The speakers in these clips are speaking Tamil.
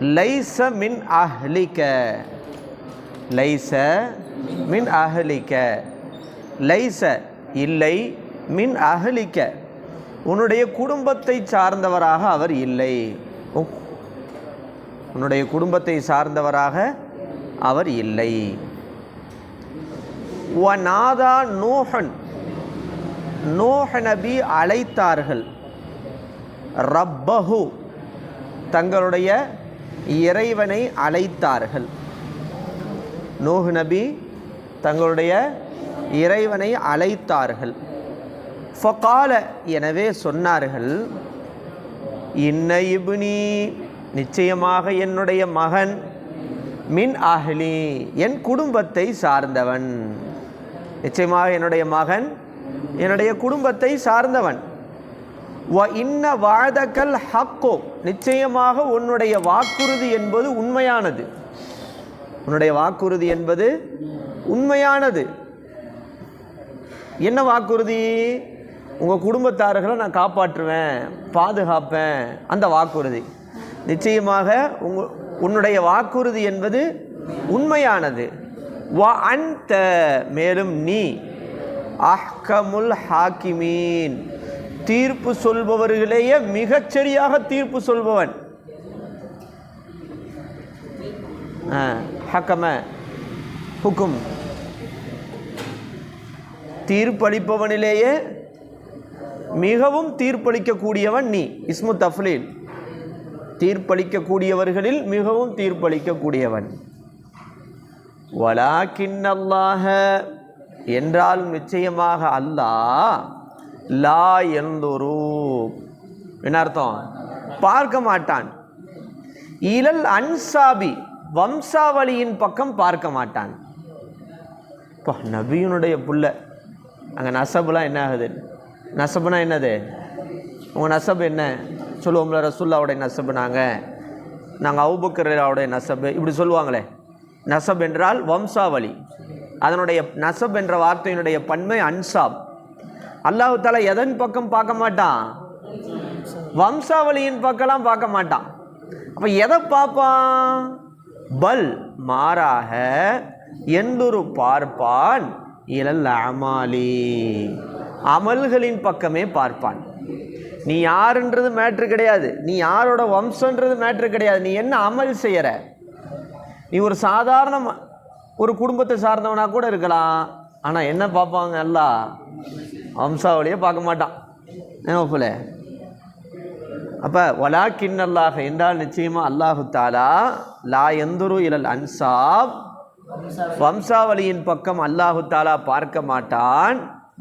லைச மின் அஹ்லிக்க லைச மின் அஹ்லிக்க லைச இல்லை மின் அகலிக்க உன்னுடைய குடும்பத்தை சார்ந்தவராக அவர் இல்லை. உன்னுடைய குடும்பத்தை சார்ந்தவராக அவர் இல்லை. நாதா நோஹன். நோஹ நபி அழைத்தார்கள். ரப்பஹு. தங்களுடைய இறைவனை அழைத்தார்கள். நூஹ் நபி தங்களுடைய இறைவனை அழைத்தார்கள். ஃபகால எனவே சொன்னார்கள் இன்ன இபுனி நிச்சயமாக என்னுடைய மகன் மின் அஹ்லி என் குடும்பத்தை சார்ந்தவன். நிச்சயமாக என்னுடைய மகன் என்னுடைய குடும்பத்தை சார்ந்தவன். வ இன்ன வாதக்கல் ஹக்கோ. நிச்சயமாக உன்னுடைய வாக்குறுதி என்பது உண்மையானது. உன்னுடைய வாக்குறுதி என்பது உண்மையானது. என்ன வாக்குறுதி? உங்கள் குடும்பத்தார்களை நான் காப்பாற்றுவேன் பாதுகாப்பேன். அந்த வாக்குறுதி. நிச்சயமாக உங்க உன்னுடைய வாக்குறுதி என்பது உண்மையானது. வ அன்த. மேலும் நீ. அஹ்கமுல் ஹாக்கிமீன். தீர்ப்பு சொல்பவர்களேயே மிகச்சரியாக தீர்ப்பு சொல்பவன். ஆ, ஹக்கம ஹுக்கும். தீர்ப்பளிப்பவனிலேயே மிகவும் தீர்ப்பளிக்கக்கூடியவன் நீ இஸ்மு தஃப்லீல் தீர்ப்பளிக்கக்கூடியவர்களில் மிகவும் தீர்ப்பளிக்கக்கூடியவன். வலாக்கின்னல்லாஹ என்றாலும் நிச்சயமாக அல்லாஹ் லா எந்தொரு என்ன அர்த்தம்? பார்க்க மாட்டான். இலல் அன்சாபி வம்சாவளியின் பக்கம் பார்க்க மாட்டான். இப்போ நபியினுடைய புள்ள. அங்கே நசபுலாம் என்ன ஆகுது? நசபுனா என்னது? உங்கள் நசபு என்ன? சொல்லுவோம்ல ரசுல்லாவுடைய நசபு நாங்கள் நாங்கள் அவுபக்கராவுடைய நசபு. இப்படி சொல்லுவாங்களே. நசப் என்றால் வம்சாவளி. அதனுடைய நசப் என்ற வார்த்தையினுடைய பன்மை அன்சாப். அல்லாஹு எதன் பக்கம் பார்க்க மாட்டான்? வம்சாவளியின் பக்கம்லாம் பார்க்க மாட்டான். அப்போ எதை பார்ப்பான்? பல் மாறாக எந்தொரு பார்ப்பான் இழல் அமாலி. அமல்களின் பக்கமே பார்ப்பான். நீ யாருன்றது மேட்ரு கிடையாது. நீ யாரோட வம்சன்றது மேட்ரு கிடையாது. நீ என்ன அமல் செய்யற? நீ ஒரு சாதாரண ம- ஒரு குடும்பத்தை சார்ந்தவனா கூட இருக்கலாம். ஆனால் என்ன பார்ப்பாங்க எல்லாம் வம்சாவளியை பார்க்க மாட்டான். என்ன போல அப்போ வலா கிண்ணல்லாக என்றால் நிச்சயமாக அல்லாஹு தாலா லா எந்துரு இலல் அன்சாப். வம்சாவளியின் பக்கம் அல்லாஹு தாலா பார்க்க மாட்டான்.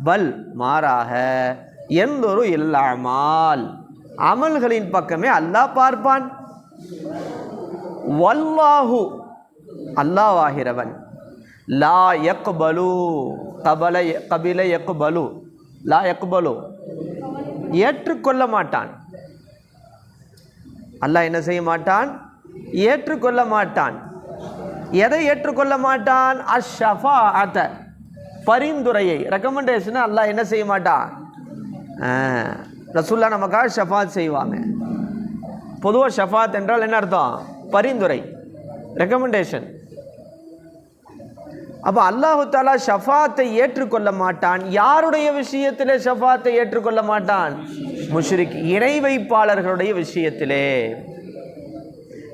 பல் மாறாக எந்தொரு இல்லாமல் அமல்களின் பக்கமே அல்லாஹ் பார்ப்பான். வல்லாஹு அல்லாவாகிறவன் லா யக்பலு கபல கபில யக்பலு லா யக்பலு ஏற்றுக்கொள்ள மாட்டான் அல்லாஹ் என்ன செய்ய மாட்டான் ஏற்றுக்கொள்ள மாட்டான் எதை ஏற்றுக்கொள்ள மாட்டான் அஷஃபா அத்த பரிந்துரையை. ரெக்கமெண்டேஷனை அல்லாஹ் என்ன செய்ய மாட்டான் ரசூல்லா நமக்காக ஷஃபாத் செய்வாங்க. பொதுவாக ஷஃபாத் என்றால் என்ன அர்த்தம்? பரிந்துரை. ரெக்கமெண்டேஷன் அப்போ அல்லாஹு தாலா ஷஃபாத்தை ஏற்றுக்கொள்ள மாட்டான். யாருடைய விஷயத்திலே ஷஃபாத்தை ஏற்றுக்கொள்ள மாட்டான்? முஷ்ரிக் இணை வைப்பாளர்களுடைய விஷயத்திலே.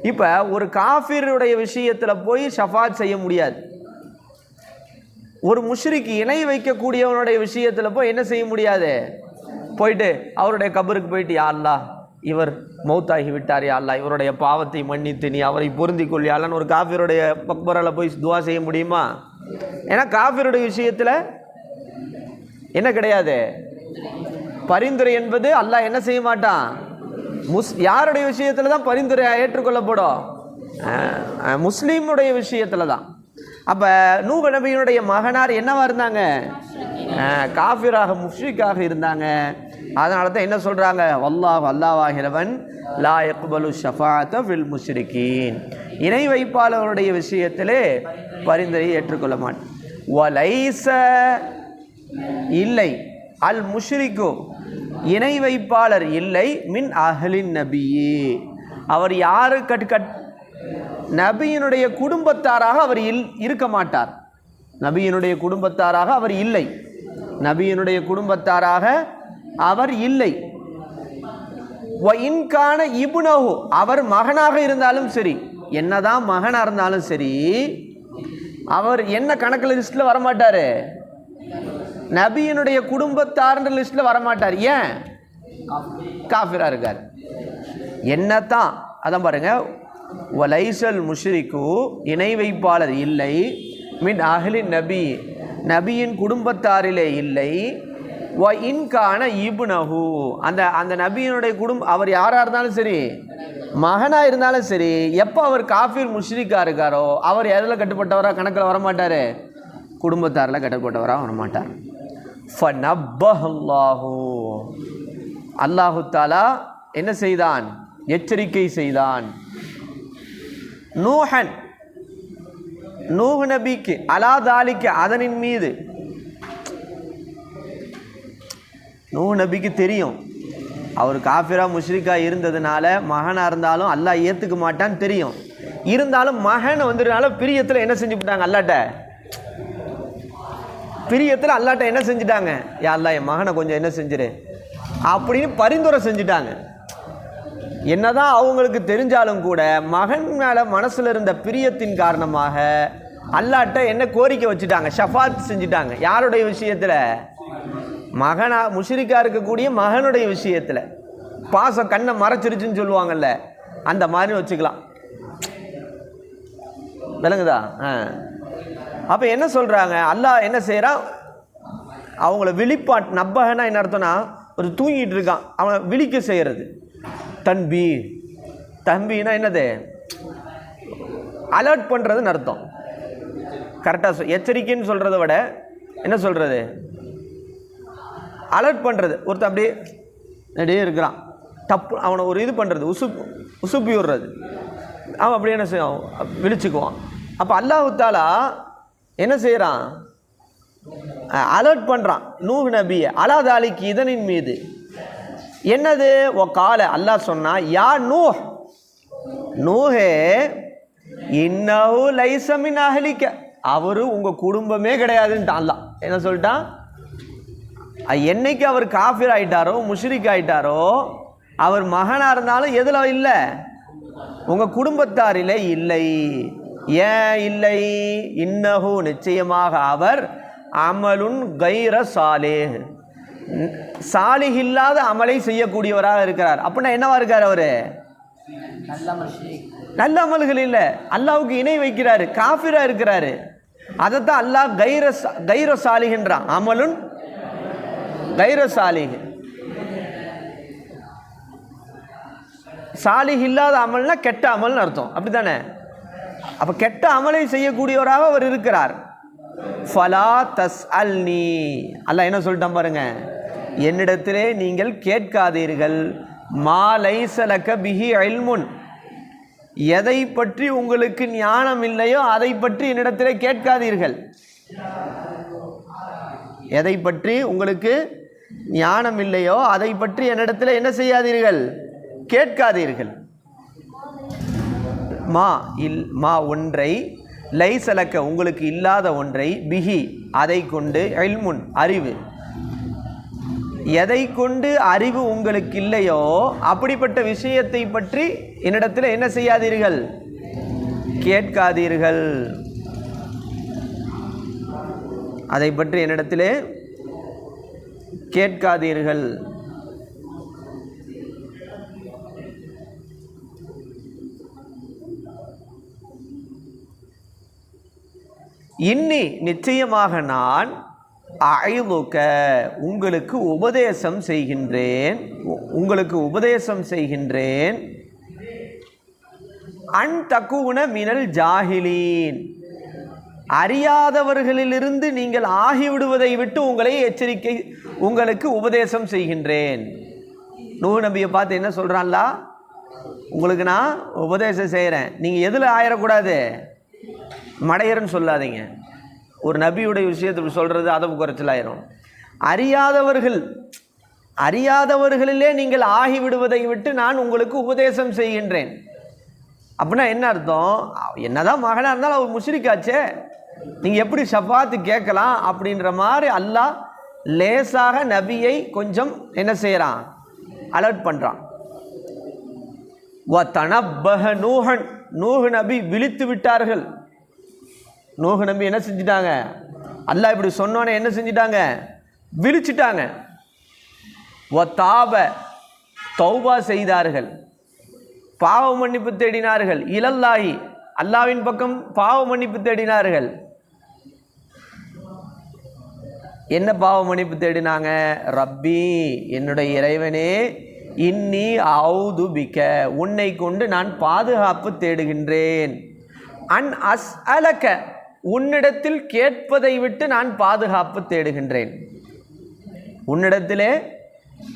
இப்போ ஒரு காஃபிருடைய விஷயத்தில் போய் ஷஃபாத் செய்ய முடியாது. ஒரு முஷ்ரிக்கு இணை வைக்கக்கூடியவனுடைய விஷயத்தில் போய் என்ன செய்ய முடியாது? போயிட்டு அவருடைய கபருக்கு போயிட்டு யாருலா இவர் மௌத்தாகி விட்டார் யா இவருடைய பாவத்தை மன்னித்து நீ அவரை பொருந்தி கொள்ளியாலன்னு ஒரு காஃபியருடைய பக்பரால் போய் துவா செய்ய முடியுமா? ஏன்னா காஃபிருடைய விஷயத்தில் என்ன கிடையாது? பரிந்துரை என்பது அல்லாஹ் என்ன செய்ய மாட்டான்? முஸ் யாருடைய விஷயத்தில் தான் பரிந்துரை ஏற்றுக்கொள்ளப்படும்? முஸ்லீமுடைய விஷயத்தில் தான் அப்போ நூக நபியினுடைய மகனார் என்னவா இருந்தாங்க? காஃபிராக முஷ்ரிக்காக இருந்தாங்க. அதனால தான் என்ன சொல்கிறாங்க வல்லாஹ் அல்லாவாகிறவன் லா எக்பலு ஷஃபாத்த ஃபில் முஷ்ரிக்கீன் இணை வைப்பாளருடைய விஷயத்திலே பரிந்துரையை ஏற்றுக்கொள்ள மாட்டேன் வலைச இல்லை அல் முஷ்ரிக்கு இணை வைப்பாளர் இல்லை மின் அஹலின் நபியே. அவர் யாரு கட் கட் நபியினுடைய குடும்பத்தாராக அவர் இல் இருக்க மாட்டார். நபியினுடைய குடும்பத்தாராக அவர் இல்லை. நபியினுடைய குடும்பத்தாராக அவர் இல்லை. வ இன்கான இபுனஹு அவர் மகனாக இருந்தாலும் சரி என்னதான் மகனாக இருந்தாலும் சரி அவர் என்ன கணக்கில் லிஸ்ட்டில் வரமாட்டார்? நபியினுடைய குடும்பத்தார்ன்ற லிஸ்ட்டில் வரமாட்டார். ஏன்? காஃபிராக இருக்கார். என்னத்தான்? அதான் பாருங்கள் லைசல் முஷ்ரிக்கு இணை வைப்பாளர் இல்லை. மின் அகலின் நபி. நபியின் குடும்பத்தாரிலே இல்லை. வ இன்கான இபுனஹு. அந்த அந்த நபியினுடைய குடும்பம் அவர் யாராக இருந்தாலும் சரி மகனாக இருந்தாலும் சரி எப்போ அவர் காஃபீர் முஷ்ரிக்காக இருக்காரோ அவர் எதில் கட்டுப்பட்டவராக கணக்கில் வரமாட்டார்? குடும்பத்தாரில் கட்டுப்பட்டவராக வரமாட்டார். ஃபனப்பஹல்லாஹு அல்லாஹு தாலா என்ன செய்தான்? எச்சரிக்கை செய்தான். நூஹன் நூஹ் நபிக்கு அலா தாலிக்கு அதனின் மீது நூ நபிக்கு தெரியும். அவர் காஃபிரா முஷ்ரிக்கா இருந்ததுனால மகனாக இருந்தாலும் அல்லாஹ் ஏற்றுக்க மாட்டான்னு தெரியும். இருந்தாலும் மகன் வந்துடுனால பிரியத்தில் என்ன செஞ்சுவிட்டாங்க அல்லாட்ட? பிரியத்தில் அல்லாட்ட என்ன செஞ்சுட்டாங்க? யா அல்லாஹ் என் மகனை கொஞ்சம் என்ன செஞ்சிரு? அப்படின்னு பரிந்துரை செஞ்சுட்டாங்க. என்னதான் அவங்களுக்கு தெரிஞ்சாலும் கூட மகன் மேலே மனசில் இருந்த பிரியத்தின் காரணமாக அல்லாட்ட என்ன கோரிக்கை வச்சுட்டாங்க? ஷஃபாத் செஞ்சுட்டாங்க. யாருடைய விஷயத்தில்? மகனா முஷிரிக்காக இருக்கக்கூடிய மகனுடைய விஷயத்தில். பாசம் கண்ணை மறைச்சிருச்சுன்னு சொல்லுவாங்கல்ல அந்த மாதிரி வச்சுக்கலாம். விளங்குதா? ஆ. அப்போ என்ன சொல்கிறாங்க அல்லாஹ் என்ன செய்கிறான் அவங்கள விழிப்பாட் நப்பகனா என்ன அர்த்தம்னா ஒரு தூங்கிட்டு இருக்கான். அவன் விழிக்க செய்கிறது தன்பி தம்பினா என்னது? அலர்ட் பண்ணுறதுன்னு அர்த்தம். கரெக்டாக எச்சரிக்கைன்னு சொல்கிறத விட என்ன சொல்கிறது அலர்ட் பண்ணுறது ஒருத்தன் அப்படியே அப்படியே இருக்கிறான். தப்பு அவனை ஒரு இது பண்ணுறது உசுப்பு உசுப்பி விடுறது. அவன் அப்படியே என்ன செய்வான்? விழிச்சுக்குவான். அப்போ அல்லாஹுத்தாலா என்ன செய்கிறான் அலர்ட் பண்ணுறான் நூஹ் நபியை. அலாதாலிக்கு இதனின் மீது. என்னது? ஓ கால அல்லாஹ் சொன்னா யா நூ நூஹே இன்னவு லைசமின் அகலிக்க அவரு உங்கள் குடும்பமே கிடையாதுன்ட்டான் அல்லாஹ். என்ன சொல்லிட்டான்? என்னைக்கு அவர் காஃபிர் ஆயிட்டாரோ முஷ்ரிக் ஆயிட்டாரோ அவர் மகனாக இருந்தாலும் எதில் இல்லை? உங்கள் குடும்பத்தாரிலே இல்லை. ஏன் இல்லை? இன்னஹு நிச்சயமாக அவர் அமலுன் கைர சாலே சாலிஹ் இல்லாத அமலை செய்யக்கூடியவராக இருக்கிறார். அப்படின்னா என்னவா இருக்கார் அவரு? நல்ல அமல்கள் இல்லை. அல்லாவுக்கு இணை வைக்கிறாரு காஃபிராக இருக்கிறாரு. அதைத்தான் அல்லாஹ் கைர சா- கைர சாலிகின்றான் அமலுன் கைர சாலிஹ் சாலிஹ் இல்லாத அமல்னா கெட்ட அமல்னு அர்த்தம். அப்படித்தானே? அப்போ கெட்ட அமலை செய்யக்கூடியவராக அவர் இருக்கிறார். ஃபலா தஸ் அல் நீ அல்ல என்ன சொல்லிட்டான் பாருங்க? என்னிடத்திலே நீங்கள் கேட்காதீர்கள். மாலை சலக்க பிஹி அல்முன் எதை பற்றி உங்களுக்கு ஞானம் இல்லையோ அதை பற்றி என்னிடத்திலே கேட்காதீர்கள். எதை பற்றி உங்களுக்கு ஞானம் இல்லையோ அதை பற்றி என்னிடத்தில் என்ன செய்யாதீர்கள்? கேட்காதீர்கள். மா இல் மா ஒன்றை லை சலக்க உங்களுக்கு இல்லாத ஒன்றை பிஹி அதை கொண்டு எல்முன் அறிவு. எதை கொண்டு அறிவு உங்களுக்கு இல்லையோ அப்படிப்பட்ட விஷயத்தை பற்றி என்னிடத்தில் என்ன செய்யாதீர்கள்? கேட்காதீர்கள். அதை பற்றி என்னிடத்திலே கேட்காதீர்கள். இன்னி நிச்சயமாக நான் அழுதுக்க உங்களுக்கு உபதேசம் செய்கின்றேன். உ- உங்களுக்கு உபதேசம் செய்கின்றேன். அன் தக்குன மினல் ஜாகிலீன் அறியாதவர்களிலிருந்து நீங்கள் ஆகிவிடுவதை விட்டு உங்களை எச்சரிக்கை உங்களுக்கு உபதேசம் செய்கின்றேன். நூ நபியை பார்த்து என்ன சொல்கிறான்லா உங்களுக்கு நான் உபதேசம் செய்கிறேன் நீங்கள் எதில் ஆயிடக்கூடாது மடையர்னு சொல்லாதீங்க. ஒரு நபியுடைய விஷயத்தை சொல்கிறது அதவு குறைச்சலாயிரும். அறியாதவர்கள் அறியாதவர்களிலே நீங்கள் ஆகிவிடுவதை விட்டு நான் உங்களுக்கு உபதேசம் செய்கின்றேன். அப்படின்னா என்ன அர்த்தம்? என்னதான் மகனாக இருந்தாலும் அவர் முஷிரிக்காச்சே. நீங்கள் எப்படி சப்பாத்து கேட்கலாம் அப்படின்ற மாதிரி அல்லாஹ் லேசாக நபியை கொஞ்சம் என்ன செய்கிறான் அலர்ட் பண்ணுறான் வ தனப்பக நூகன் நூகு நபி விழித்து விட்டார்கள். நூஹு நபி என்ன செஞ்சிட்டாங்க? அல்லாஹ் இப்படி சொன்னோன்னே என்ன செஞ்சிட்டாங்க? விழிச்சிட்டாங்க. வ தாப தௌபா செய்தார்கள். பாவ மன்னிப்பு தேடினார்கள். இலல்லாஹி. அல்லாவின் பக்கம் பாவ மன்னிப்பு தேடினார்கள். என்ன பாவ மன்னிப்பு தேடினாங்க? ரப்பி என்னுடைய இறைவனே இன்னி அவுது பிக்க உன்னை கொண்டு நான் பாதுகாப்பு தேடுகின்றேன். அன் அஸ் அலக்க உன்னிடத்தில் கேட்பதை விட்டு நான் பாதுகாப்பு தேடுகின்றேன். உன்னிடத்திலே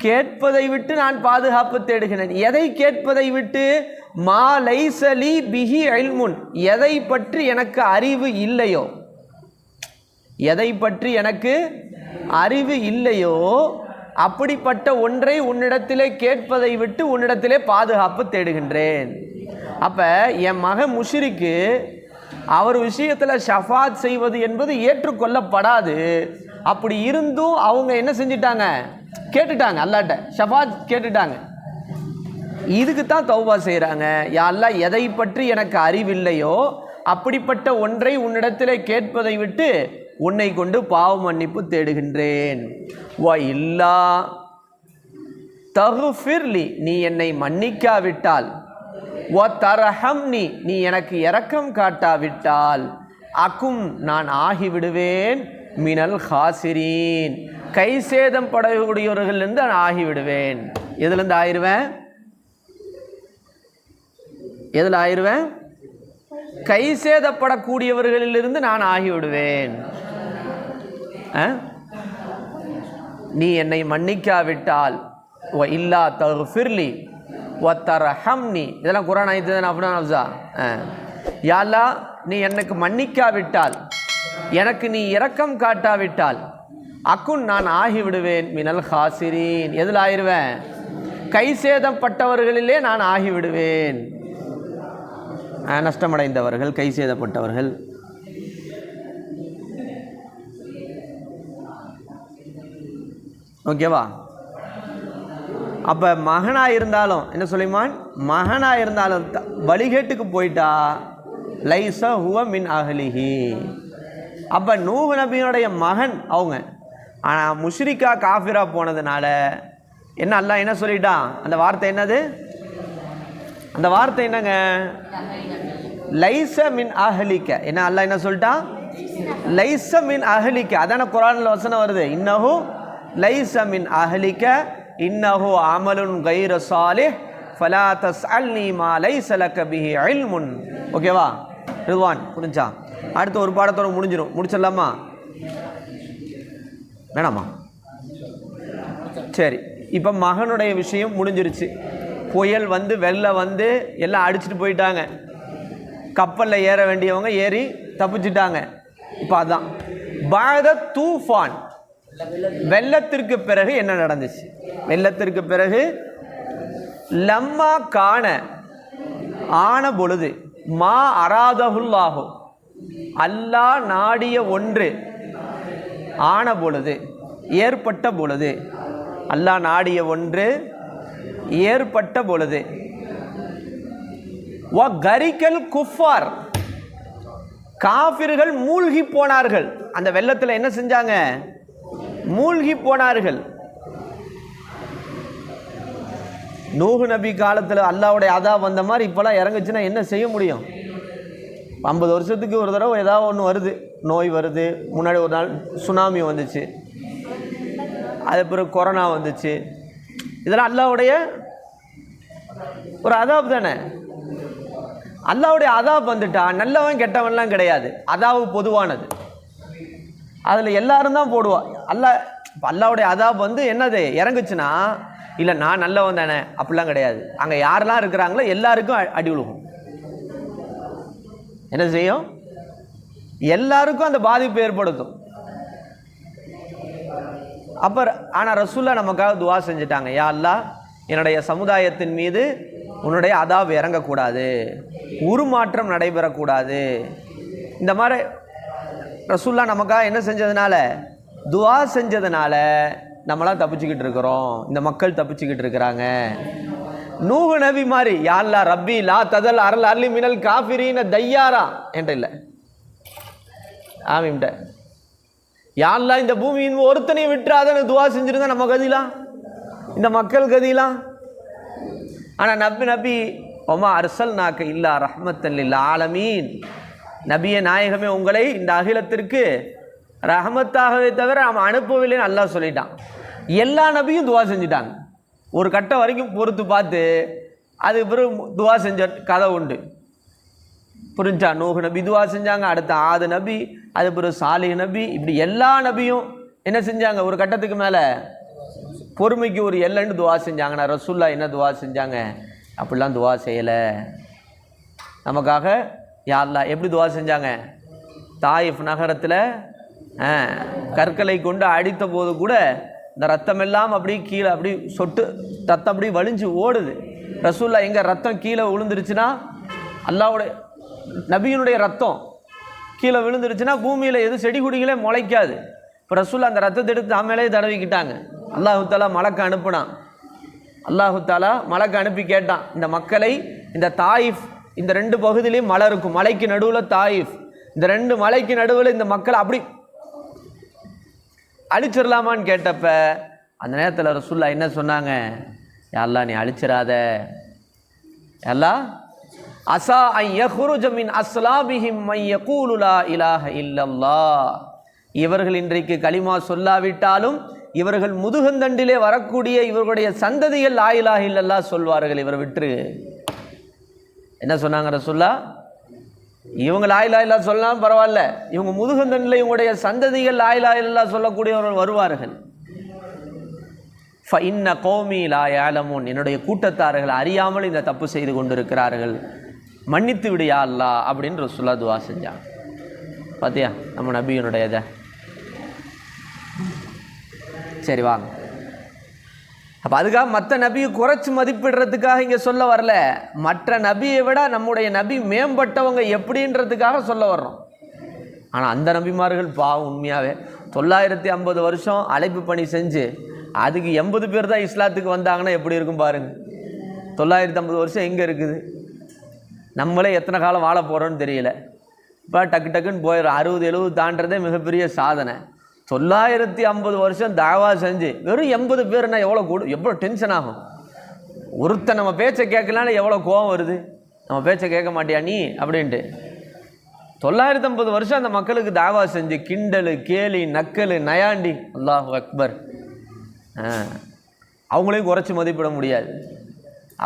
கேட்பதை விட்டு நான் பாதுகாப்பு தேடுகிறேன் எதை கேட்பதை விட்டு? மா லைசலி பிஹி அல்முன் எதை பற்றி எனக்கு அறிவு இல்லையோ? எதை பற்றி எனக்கு அறிவு இல்லையோ அப்படிப்பட்ட ஒன்றை உன்னிடத்திலே கேட்பதை விட்டு உன்னிடத்திலே பாதுகாப்பு தேடுகின்றேன். அப்போ என் மகன் முஷிரிக்கு அவர் விஷயத்தில் ஷஃபாத் செய்வது என்பது ஏற்றுக்கொள்ளப்படாது. அப்படி இருந்தும் அவங்க என்ன செஞ்சிட்டாங்க? கேட்டுட்டாங்க அல்லாட்ட. ஷஃபாத் கேட்டுட்டாங்க. இதுக்கு தான் தௌபா செய்கிறாங்க யாரெல்லாம் எதை பற்றி எனக்கு அறிவில்லையோ அப்படிப்பட்ட ஒன்றை உன்னிடத்தில் கேட்பதை விட்டு உன்னை கொண்டு பாவ மன்னிப்பு தேடுகின்றேன். வா இல்லா தகுஃபிர்லி நீ என்னை மன்னிக்காவிட்டால். வ தரஹம் நீ நீ எனக்கு இரக்கம் காட்டாவிட்டால். அக்கும் நான் ஆகிவிடுவேன். மினல் ஹாசிரீன். கை சேதம் படக்கூடியவர்களிலிருந்து நான் ஆகிவிடுவேன். எதுலேருந்து ஆயிடுவேன் எதில் ஆயிடுவேன் கை சேதப்படக்கூடியவர்களிலிருந்து நான் ஆகிவிடுவேன். நீ என்னை மன்னிக்காவிட்டால் ஒ இல்லா தகுஃபிர்லி ஒ தரஹம்னி. இதெல்லாம் குரான் ஆயித்து தானே அப்படின்னா அப்சா? ஆ. நீ எனக்கு மன்னிக்காவிட்டால் எனக்கு நீ இரக்கம் காட்டாவிட்டால் அக்குன் நான் ஆகிவிடுவேன் மினல் ஹாசிரீன். எதில் ஆயிடுவேன் கை சேதப்பட்டவர்களிலே நான் ஆகிவிடுவேன். நஷ்டமடைந்தவர்கள் கை சேதப்பட்டவர்கள். ஓகேவா? அப்போ மகனாக இருந்தாலும் என்ன சொல்லிமான் மகனாக இருந்தாலும் வழிகேட்டுக்கு போயிட்டா லைச ஹுவ மின் அகலிஹி அப்போ நூஹ் நபியினுடைய மகன் அவங்க. ஆனால் முஷ்ரிக்கா காஃபிரா போனதுனால என்ன அல்ல என்ன சொல்லிட்டான்? அந்த வார்த்தை என்னது? அந்த வார்த்தை என்னங்க? லைச மின் அஹ்லிக்க என்ன அல்லாஹ் என்ன சொல்லிட்டான்? லைச மின் அஹ்லிக்க அதான குரானில் வசனம் வருது. இன்னஹு லைச மின் இன்னஹோ இன்னஹு அமலுன் கைர சாலிஹ் ஃபலா தஸ்அல்னி மா லைஸ லக பிஹி இல்முன் ஓகேவா ரிதுவான் புரிஞ்சா அடுத்து ஒரு பாடத்தோட முடிஞ்சிடும் முடிச்சிடலாமா வேணாமா சரி இப்போ மகனுடைய விஷயம் முடிஞ்சிருச்சு புயல் வந்து வெளில வந்து எல்லாம் அடிச்சிட்டு போயிட்டாங்க கப்பலில் ஏற வேண்டியவங்க ஏறி தப்பிச்சிட்டாங்க இப்போ அதான் பாத தூஃபான் வெள்ளத்திற்கு பிறகு என்ன நடந்துச்சு? வெள்ளத்திற்கு பிறகு லம்மா காண ஆன பொழுது மா அராதகுல்லாகும் அல்லாஹ் நாடிய ஒன்று ஆன பொழுது ஏற்பட்ட பொழுது அல்லாஹ் நாடிய ஒன்று ஏற்பட்ட பொழுது வ கரிக்கல் குஃபார் காஃபிர்கள் மூழ்கி போனார்கள். அந்த வெள்ளத்தில் என்ன செஞ்சாங்க? மூழ்கி போனார்கள். நூகு நபி காலத்தில் அல்லாவுடைய அதா வந்த மாதிரி இப்போலாம் இறங்குச்சுன்னா என்ன செய்ய முடியும்? ஐம்பது வருஷத்துக்கு ஒரு தடவை ஏதாவது ஒன்று வருது. நோய் வருது. முன்னாடி ஒரு நாள் சுனாமி வந்துச்சு. அது பிறகு கொரோனா வந்துச்சு. இதெல்லாம் அல்லாவுடைய ஒரு அதாப் தானே? அல்லாவுடைய அதாப் வந்துட்டா நல்லவன் கெட்டவன்லாம் கிடையாது. அதாவு பொதுவானது. அதில் எல்லாரும் தான் போடுவா. அல்லா இப்போ அல்லாவுடைய அதாப் வந்து என்னது? இறங்குச்சுன்னா இல்லை நான் நல்லவன் தானே. அப்படிலாம் கிடையாது. அங்கே யாரெல்லாம் இருக்கிறாங்களோ எல்லாருக்கும் அடி விழுகும் என்ன செய்யும்? எல்லாருக்கும் அந்த பாதிப்பு ஏற்படுத்தும். அப்போ ஆனால் ரசூல்லா நமக்காக துவா செஞ்சுட்டாங்க. யா அல்லாஹ் என்னுடைய சமுதாயத்தின் மீது உன்னுடைய அதாப் இறங்கக்கூடாது. உருமாற்றம் நடைபெறக்கூடாது. இந்த மாதிரி ரசூல்லா நமக்காக என்ன செஞ்சதுனால? துவா செஞ்சதுனால நம்மளாம் தப்பிச்சுக்கிட்டு இருக்கிறோம். இந்த மக்கள் தப்பிச்சுக்கிட்டு இருக்கிறாங்க. நூகு நபி மாதிரி யாழ்லா ரப்பி லா ததல் அரல் அர்லி மினல் காஃபிரின தையாரா? என்ற இல்லை. ஆமிட்ட யாழ்லா இந்த பூமியின் ஒருத்தனையும் விட்டுறாதன்னு துவா செஞ்சுருந்தா நம்ம கதிலாம் இந்த மக்கள் கதிலாம் ஆனால் நபி நபி ஒமா அர்சல் நாக்கு இல்லா ரஹ்மத்தல் இல்லா ஆலமீன். நபிய நாயகமே உங்களை இந்த அகிலத்திற்கு ரஹமத்தாகவே தவிர அவன் அனுப்பவில்லைன்னு அல்லாஹ் சொல்லிட்டான். எல்லா நபியும் துவா செஞ்சிட்டாங்க. ஒரு கட்டம் வரைக்கும் பொறுத்து பார்த்து அது பிறகு துவா செஞ்ச கதை உண்டு. புரிஞ்சா? நூகு நபி துவா செஞ்சாங்க அடுத்த ஆது நபி அது பிறகு சாலிஹ் நபி இப்படி எல்லா நபியும் என்ன செஞ்சாங்க? ஒரு கட்டத்துக்கு மேலே பொறுமைக்கு ஒரு எல்லைன்னு துவா செஞ்சாங்கண்ணா ரசுல்லா என்ன துவா செஞ்சாங்க? அப்படிலாம் துவா செய்யலை. நமக்காக யாழ்லா எப்படி துவா செஞ்சாங்க? தாயிஃப் நகரத்தில் கற்களை கொண்டு அடித்த போது கூட இந்த ரத்தம் எல்லாம் அப்படியே கீழே அப்படி சொட்டு ரத்தம் அப்படி வலிஞ்சு ஓடுது. ரசூல்லா எங்கே ரத்தம் கீழே விழுந்துருச்சுன்னா அல்லாவுடைய நபியினுடைய ரத்தம் கீழே விழுந்துருச்சுன்னா பூமியில் எதுவும் செடி கொடிகளே முளைக்காது. இப்போ ரசூல்லா அந்த ரத்தத்தை எடுத்து தாமேலே தடவிக்கிட்டாங்க. அல்லாஹு தாலா மலக்கு அனுப்புனான். அல்லாஹு தாலா மலக்கு அனுப்பி கேட்டான். இந்த மக்களை இந்த தாயிஃப் இந்த ரெண்டு பகுதியிலையும் மலை இருக்கும். மலைக்கு நடுவில் தாயிஃப். இந்த ரெண்டு மலைக்கு நடுவில் இந்த மக்களை அப்படி அழிச்சிடலாமான்னு கேட்டப்ப அந்த நேரத்தில் ரசூல்லா என்ன சொன்னாங்க? யாரெல்லாம் நீ அழிச்சிடாத எல்லாம் அசா ஐ யஹ்ருஜ அஸ்லாபிஹிம் மை யகூலு லா இலாஹ இல்லல்லாஹ். இவர்கள் இன்றைக்கு களிமா சொல்லாவிட்டாலும் இவர்கள் முதுகந்தண்டிலே வரக்கூடிய இவர்களுடைய சந்ததிகள் லா இல்லல்லா சொல்வார்கள். இவர் விட்டு என்ன சொன்னாங்க ரசுல்லா? இவங்க லாயிலா இல்லா சொல்லலாம் பரவாயில்ல. இவங்க முதுகந்தனில் இவங்களுடைய சந்ததிகள் லாயிலா இல்லா சொல்லக்கூடியவர்கள் வருவார்கள். இன்ன கோமி லா யாலமுன் என்னுடைய கூட்டத்தார்கள் அறியாமல் இந்த தப்பு செய்து கொண்டிருக்கிறார்கள். மன்னித்து விடியா அல்லா அப்படின்னு ரசுல்லா துவா செஞ்சாங்க. பார்த்தியா நம்ம நபியனுடைய இதை சரி வாங்க. அப்போ அதுக்காக மற்ற நபியை குறைச்சி மதிப்பிடுறதுக்காக இங்கே சொல்ல வரல. மற்ற நபியை விட நம்முடைய நபி மேம்பட்டவங்க எப்படின்றதுக்காக சொல்ல வர்றோம். ஆனால் அந்த நபிமார்கள் பாவம் உண்மையாகவே தொள்ளாயிரத்தி ஐம்பது வருஷம் அழைப்பு பணி செஞ்சு அதுக்கு எண்பது பேர் தான் இஸ்லாத்துக்கு வந்தாங்கன்னா எப்படி இருக்கும் பாருங்க. தொள்ளாயிரத்தி ஐம்பது வருஷம் எங்கே இருக்குது? நம்மளே எத்தனை காலம் வாழ போகிறோன்னு தெரியல. இப்போ டக்கு டக்குன்னு போயிடும் அறுபது எழுபது தாண்டதே மிகப்பெரிய சாதனை. தொள்ளாயிரத்தி ஐம்பது வருஷம் தாவா செஞ்சு வெறும் எண்பது பேர்னா எவ்வளோ கூட எவ்வளோ டென்ஷன் ஆகும்? ஒருத்தன் நம்ம பேச்சை கேட்கலான்னு எவ்வளோ கோவம் வருது? நம்ம பேச்சை கேட்க மாட்டியா நீ? அப்படின்ட்டு. தொள்ளாயிரத்தி ஐம்பது வருஷம் அந்த மக்களுக்கு தாவா செஞ்சு கிண்டல் கேலி நக்கல் நயாண்டி. அல்லாஹ் அக்பர். அவங்களையும் குறைச்சி மதிப்பிட முடியாது.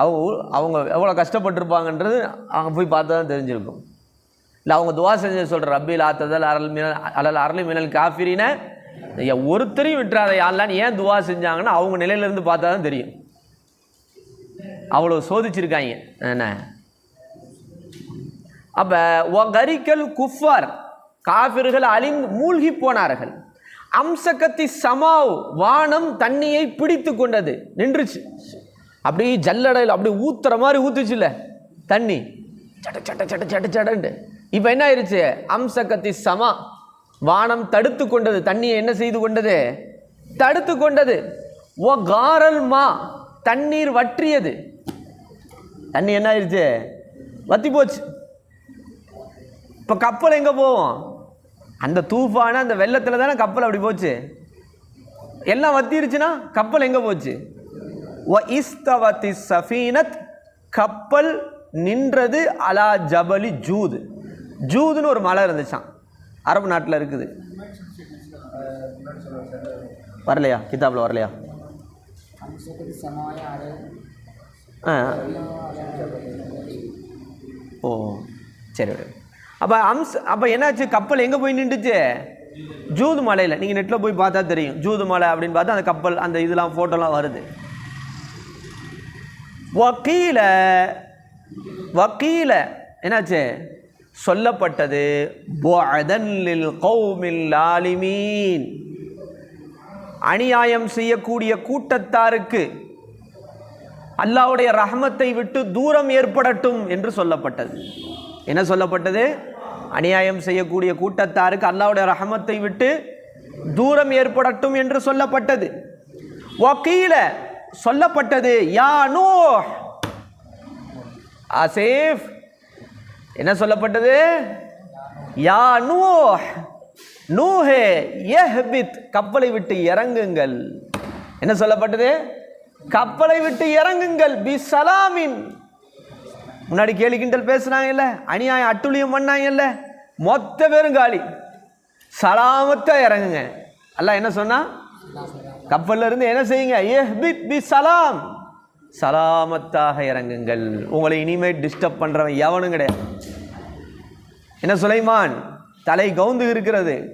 அவங்க அவங்க எவ்வளோ கஷ்டப்பட்டிருப்பாங்கன்றது அவங்க போய் பார்த்தா தான் தெரிஞ்சிருக்கும். இல்லை அவங்க துவா செஞ்சு சொல்கிற ரப்பில் ஆத்ததல் அரல் மினல் அலல் அரளி மினல் காஃபிரின. ஒருத்தரையும் விட்டுறாத யாரெல்லாம் ஏன் துவா செஞ்சாங்கன்னா அவங்க நிலையிலேருந்து பார்த்தா தான் தெரியும். அவ்வளோ சோதிச்சிருக்காங்க. என்ன? அப்போ கரிக்கல் குஃபார். காஃபிர்கள் அழிந்து மூழ்கி போனார்கள். அம்சகத்தி சமாவ் வானம் தண்ணியை பிடித்து கொண்டது. நின்றுச்சு. அப்படியே ஜல்லடையில் அப்படி ஊத்துற மாதிரி ஊத்துச்சுல்ல தண்ணி. சட்ட சட்ட சட்ட சட்ட சடன்ட்டு. இப்போ என்ன ஆயிடுச்சு அம்சகத்தி சமா. வானம் தடுத்து கொண்டது. தண்ணியை என்ன செய்து கொண்டது? தடுத்து கொண்டது. ஓ காரல் மா. தண்ணீர் வற்றியது. தண்ணி என்ன ஆயிடுச்சு வத்தி போச்சு. இப்போ கப்பல் எங்கே போவோம்? அந்த தூஃபான அந்த வெள்ளத்தில் தானே கப்பல் அப்படி போச்சு. எல்லாம் வத்திருச்சுன்னா கப்பல் எங்கே போச்சு? ஓ இஸ்தவத்தி சஃபீனத். கப்பல் நின்றது அலா ஜபலி ஜூது. ஜூதுன்னு ஒரு மலை இருந்துச்சான் அரபு நாட்டில் இருக்குது. வரலையா? கிதாபில் வரலையா? ஆ. ஓ சரி அப்போ அம்ஸ் அப்போ என்னாச்சு? கப்பல் எங்கே போய் நின்றுச்சு? ஜூது மலையில். நீங்கள் நெட்டில் போய் பார்த்தா தெரியும். ஜூது மலை அப்படின்னு பார்த்தா அந்த கப்பல் அந்த இதெல்லாம் ஃபோட்டோலாம் வருது. வக்கீல வக்கீல என்னாச்சு? சொல்லப்பட்டது. புஅதன் கௌமில் ஆலிமீன் அநியாயம் செய்யக்கூடிய கூட்டத்தாருக்கு அல்லாவுடைய ரஹமத்தை விட்டு தூரம் ஏற்படட்டும் என்று சொல்லப்பட்டது. என்ன சொல்லப்பட்டது? அநியாயம் செய்யக்கூடிய கூட்டத்தாருக்கு அல்லாவுடைய ரஹமத்தை விட்டு தூரம் ஏற்படட்டும் என்று சொல்லப்பட்டது. வக்கீல சொல்லப்பட்டது யா நூ அசேஃப் என்ன சொல்லப்பட்டது? யா நூ நூஹே யஹ்பித் கப்பலை விட்டு இறங்குங்கள். என்ன சொல்லப்பட்டது? கப்பலை விட்டு இறங்குங்கள் பி சலாமின். முன்னாடி கேலி கிண்டல் பேசுனாங்கல்ல அநியாயம் அட்டுழியம் பண்ணாங்கல்ல மொத்த பேரும் காலி. சலாமத்தா இறங்குங்க. அல்ல என்ன சொன்னா? கப்பல்ல இருந்து என்ன செய்யுங்க? எஹ்பித் பி சலாம். சலாமத்தாக இறங்குங்கள். உங்களை இனிமேல் டிஸ்டர்ப் பண்ணுறவன் எவனும் கிடையாது. என்ன சுலைமான்? தலை கவுந்து இருக்கிறது.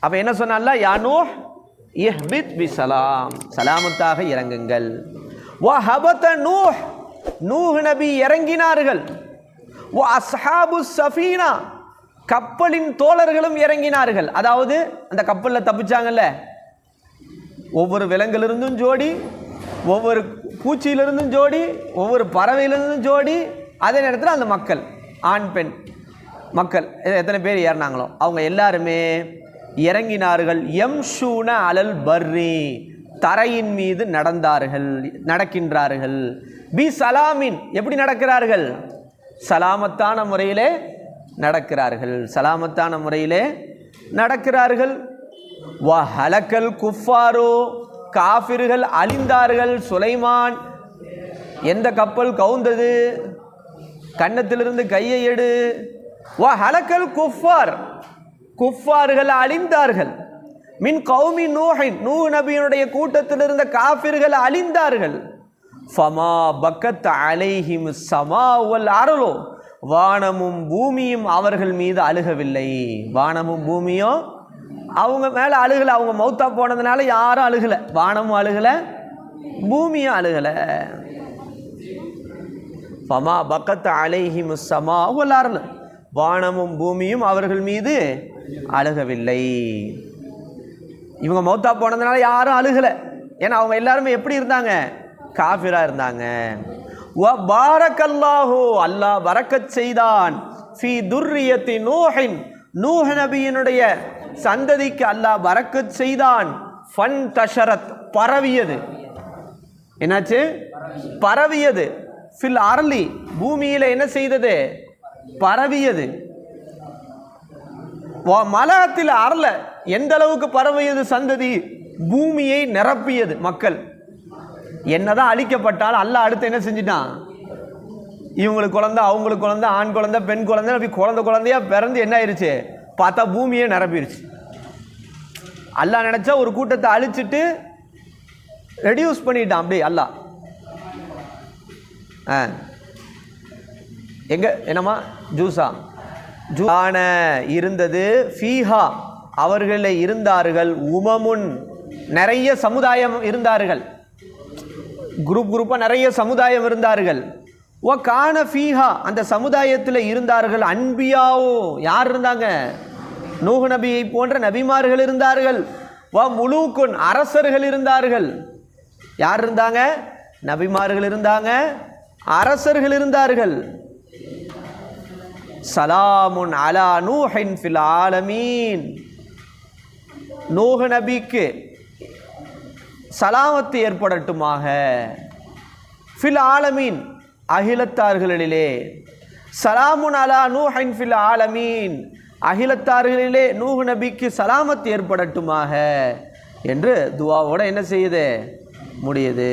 அப்ப என்ன சொன்னால யானோ இஹ்பித் பி சலாம். சலாமத்தாக இறங்குங்கள். வா ஹபத நூஹ் நூஹ் நபி இறங்கினார்கள். வா அஸ்ஹாபு சஃபீனா கப்பலின் தோழர்களும் இறங்கினார்கள். அதாவது அந்த கப்பலில் தப்பிச்சாங்கல்ல? ஒவ்வொரு விலங்கிலிருந்தும் ஜோடி ஒவ்வொரு பூச்சியிலிருந்தும் ஜோடி ஒவ்வொரு பறவையிலிருந்தும் ஜோடி அதே நேரத்தில் அந்த மக்கள் ஆண் பெண் மக்கள். எத்தனை பேர் ஏறினாங்களோ அவங்க எல்லாருமே இறங்கினார்கள். எம் ஷூன அலல் பர்ரி தரையின் மீது நடந்தார்கள் நடக்கின்றார்கள். பி சலாமின் எப்படி நடக்கிறார்கள்? சலாமத்தான முறையிலே நடக்கிறார்கள். சலாமத்தான முறையிலே நடக்கிறார்கள். வ ஹலக்கல் குஃபாரோ காஃபிர்கள் அழிந்தார்கள். சுலைமான் எந்த கப்பல் கவுந்தது? கன்னத்திலிருந்து கையை எடு. வ ஹலக்கல் குஃபார். குஃபார்கள் அழிந்தார்கள். மின் கௌமி நூஹின் நூ நபியினுடைய கூட்டத்தில் இருந்த காஃபிர்கள் அழிந்தார்கள். ஃபமா பக்கத் அலைஹிம் சமாவல் அருளோ. வானமும் பூமியும் அவர்கள் மீது அழுகவில்லை. வானமும் பூமியும் அவங்க மேலே அழுகலை அவங்க மௌத்தா போனதுனால யாரும் அழுகலை. வானமும் அழுகலை பூமியும் அழுகலை. ஃபமா பக்கத்து அலைஹிம் சமா வல் வானமும் பூமியும் அவர்கள் மீது அழுகவில்லை. இவங்க மௌத்தா போனதுனால யாரும் அழுகலை. ஏன்னா அவங்க எல்லாருமே எப்படி இருந்தாங்க? காஃபிராக இருந்தாங்க. வ பாரக்கல்லாஹு அல்லாஹ் வரக்கச் செய்தான். ஃபி துர்ரியத்தி நூஹின் நூஹ நபியினுடைய சந்ததிக்கு அல்லாஹ் வரக்கு செய்தான். ஃபன் தஷரத் பரவியது. என்னாச்சு? பரவியது. ஃபில் அரளி பூமியில் என்ன செய்தது? பரவியது. மலகத்தில் அரள எந்த அளவுக்கு பரவியது சந்ததி? பூமியை நிரப்பியது மக்கள். என்னதான் அழிக்கப்பட்டால் அல்ல அடுத்து என்ன செஞ்சிட்டான்? இவங்களுக்கு குழந்தை அவங்களுக்கு குழந்தை ஆண் குழந்தை பெண் குழந்தை அப்படி குழந்தை குழந்தையா பிறந்து என்ன ஆயிடுச்சு பார்த்தா பூமியே நிரம்பிடுச்சு அல்லா நினச்சா ஒரு கூட்டத்தை அழிச்சிட்டு ரெடியூஸ் பண்ணிட்டான். அப்படியே அல்லாஹ். ஆ. எங்க என்னம்மா? ஜூஸா? ஜூஆன இருந்தது ஃபீஹா. அவர்களில் இருந்தார்கள் உமமுன் நிறைய சமுதாயம் இருந்தார்கள். குரூப் குரூப்பாக நிறைய சமுதாயம் இருந்தார்கள். ஓ கான ஃபீஹா அந்த சமுதாயத்தில் இருந்தார்கள் அன்பியாவோ யார் இருந்தாங்க? நூஹ் நபியை போன்ற நபிமார்கள் இருந்தார்கள். வா முழுக்குன் அரசர்கள் இருந்தார்கள். யார் இருந்தாங்க? நபிமார்கள் இருந்தாங்க. அரசர்கள் இருந்தார்கள். சலாமுன் அலா நூஹின் ஃபில் ஆலமீன். நூஹ் நபிக்கு சலாமத்து ஏற்படட்டுமாக. ஃபில் ஆலமீன். அகிலத்தார்களிலே சலாமுன் அலா நூஹின் ஃபில் ஆலமீன். அகிலத்தார்களிலே நூஹு நபிக்கு சலாமத் ஏற்படட்டுமாக என்று துவாவோட என்ன செய்யுது? முடியுது.